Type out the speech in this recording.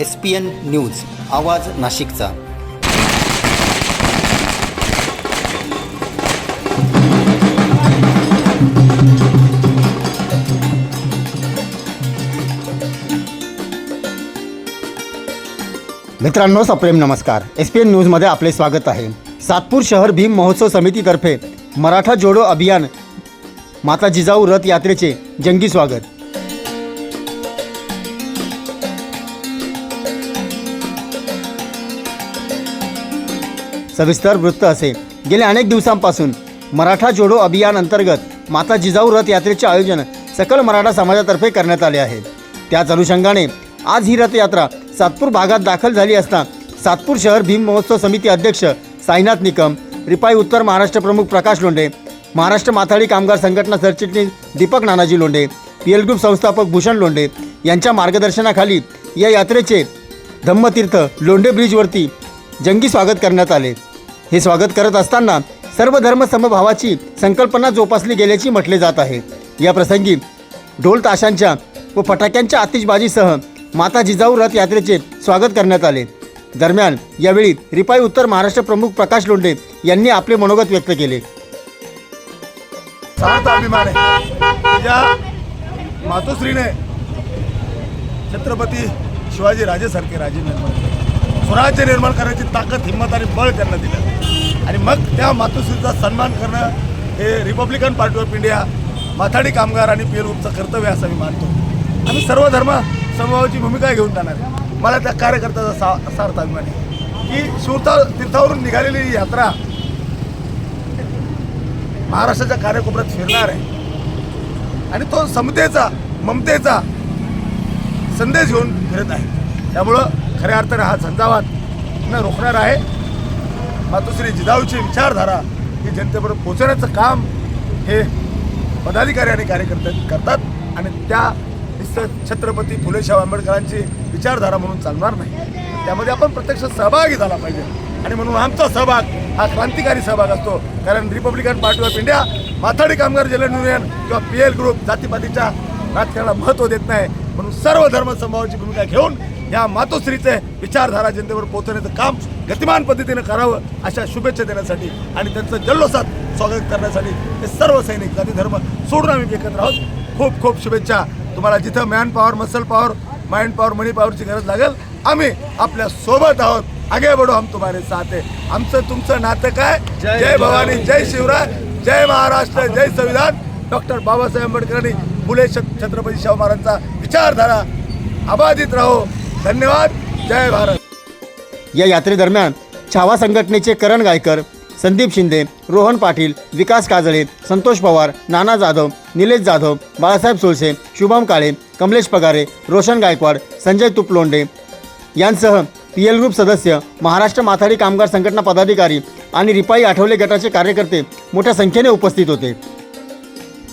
S P N news आवाज नाशिकचा. मित्रांनो सप्रेम नमस्कार. एस पी एन न्यूजमध्ये आपले स्वागत आहे. सातपूर शहर भीम महोत्सव समितीतर्फे मराठा जोडो अभियान माता जिजाऊ रथ यात्रेचे जंगी स्वागत. सविस्तर वृत्त असे गेल्या अनेक दिवसांपासून मराठा जोडो अभियान अंतर्गत माता जिजाऊ रथ यात्रेचे आयोजन सकल मराठा समाजातर्फे करण्यात आले आहे. त्याच अनुषंगाने आज ही रथयात्रा सातपूर भागात दाखल झाली असता सातपूर शहर भीम महोत्सव समिती अध्यक्ष साईनाथ निकम रिपाई उत्तर महाराष्ट्र प्रमुख प्रकाश लोंढे महाराष्ट्र माथाडी कामगार संघटना सरचिटणीस Deepak Nanaji Londhe P L group संस्थापक भूषण लोंढे यांच्या मार्गदर्शनाखाली या यात्रेचे धम्मतीर्थ लोंढे ब्रिजवरती जंगी स्वागत करण्यात आले. हे स्वागत करत असताना सर्व धर्म समभावाची संकल्पना जोपासली गेल्याची म्हटले जात आहे. या प्रसंगी ढोल ताशांच्या व फटाक्यांच्या आतिषबाजीसह माता जिजाऊ रथ यात्रेचे स्वागत करण्यात आले. दरम्यान यावेळी रिपाई उत्तर महाराष्ट्र प्रमुख प्रकाश लोंढे यांनी आपले मनोगत व्यक्त केले. मातोश्रीने छत्रपती शिवाजी राजेसारखे राजे निर्माण केले स्वराज्य निर्माण करण्याची ताकद हिंमत आणि बळ त्यांना दिलं. आणि मग त्या मातोश्रीचा सन्मान करणं हे रिपब्लिकन पार्टी ऑफ इंडिया माथाडी कामगार आणि पी एल ग्रुपचं कर्तव्य असं मी मानतो. आम्ही सर्व धर्म समभावाची भूमिका घेऊन जाणार आहे. मला त्या कार्यकर्त्याचा सा सार्थ अभिमान आहे. की शिवता तीर्थावरून निघालेली ही यात्रा महाराष्ट्राच्या कार्यकोपऱ्यात फिरणार आहे. आणि तो समतेचा ममतेचा संदेश घेऊन फिरत आहे. त्यामुळं खऱ्या अर्थाने हा झंझावात न रोखणार आहे. मातोश्री जिजाऊची विचारधारा ही जनतेपर्यंत पोचवण्याचं काम हे पदाधिकारी आणि कार्यकर्ते करतात आणि त्या छत्रपती फुले शाहू आंबेडकरांची विचारधारा म्हणून चालणार नाही. त्यामध्ये आपण प्रत्यक्ष सहभागी झाला पाहिजे. आणि म्हणून आमचा सहभाग हा क्रांतिकारी सहभाग असतो. कारण रिपब्लिकन पार्टी ऑफ इंडिया माथाडी कामगार जनरल युनियन किंवा पी एल ग्रुप जातीपातीच्या राजकारणाला महत्त्व देत नाही. म्हणून सर्व धर्म समभावाची भूमिका घेऊन या मातोश्रीचे विचारधारा जनतेवर पोहोचवण्याचं काम गतिमान पद्धतीनं करावं अशा शुभेच्छा देण्यासाठी आणि त्यांचं जल्लोषात स्वागत करण्यासाठी हे सर्व सैनिक जाती धर्म सोडून आम्ही एकत्र आहोत. खूप खूप शुभेच्छा. तुम्हाला जिथं man power muscle power mind power money पॉवरची गरज लागेल आम्ही आपल्यासोबत आहोत. आगे बढो हम तुम्हारे साथ आहे आमचं तुमचं नातं काय? जय भवानी. जय शिवराय. जय महाराष्ट्र. जय संविधान. डॉक्टर बाबासाहेब आंबेडकरांनी फुले छत्रपती शाहू महाराजांचा विचारधारा अबाधित राहो. धन्यवाद. जय भारत. या यात्रेदरम्यान छावा संघटनेचे करण गायकर संदीप शिंदे रोहन पाटील विकास काजळे संतोष पवार नाना जाधव निलेश जाधव बाळासाहेब सोळसे शुभम काळे कमलेश पगारे रोशन गायकवाड संजय तुपलोंडे यांसह पी एल ग्रुप सदस्य महाराष्ट्र माथाडी कामगार संघटना पदाधिकारी आणि रिपाई आठवले गटाचे कार्यकर्ते मोठ्या संख्येने उपस्थित होते.